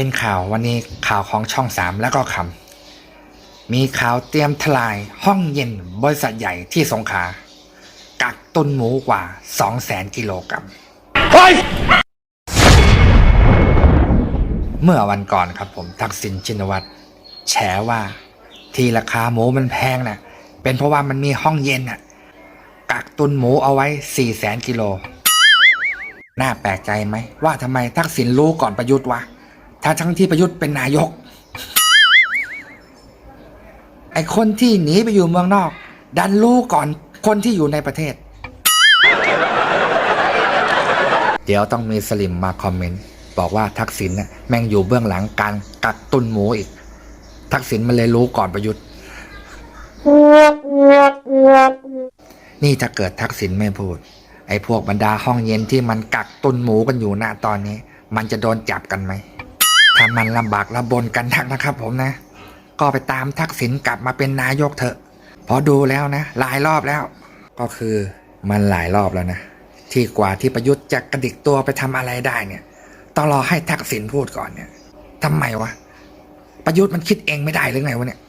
ห็นข่าววันนี้ข่าวของช่องสามแล้วก็คำมีข่าวเตรียมทลายห้องเย็นบริษัทใหญ่ที่สงขลากักตุนหมูกว่า 2 0 0แสนกิโลกรัมเมื่อวันก่อนครับผมทักษิณชินวัตรแฉว่าที่ราคาหมูมันแพงน่ะเป็นเพราะว่ามันมีห้องเย็นน่ะกักตุนหมูเอาไว้ 4 0 0แสนกิโล น่าแปลกใจไหมว่าทำไมทักษิณรู้ก่อนประยุทธ์วะ ถ้าทั้งที่ประยุทธ์เป็นนายก ไอคนที่หนีไปอยู่เมืองนอก ดันรู้ก่อนคนที่อยู่ในประเทศ เดี๋ยวต้องมีสลิมมาคอมเมนต์ บอกว่าทักษิณน่ะแม่งอยู่เบื้องหลังการกักตุนหมูอีก ทักษิณมันเลยรู้ก่อนประยุทธ์ นี่ถ้าเกิดทักษิณไม่พูด ไอ้พวกบรรดาห้องเย็นที่มันกักตุนหมูกันอยู่ณตอนนี้ มันจะโดนจับกันไหม ถ้ามันลำบากลำบนกันนักนะครับผมนะ ก็ไปตามทักษิณกลับมาเป็นนายกเถอะพอดูแล้วนะ หลายรอบแล้ว ก็คือมันหลายรอบแล้วนะ ที่กว่าที่ประยุทธ์จะกระดิกตัวไปทำอะไรได้เนี่ยต้องรอให้ทักษิณพูดก่อนเนี่ยทำไมวะประยุทธ์มันคิดเองไม่ได้หรือไงวะเนี่ย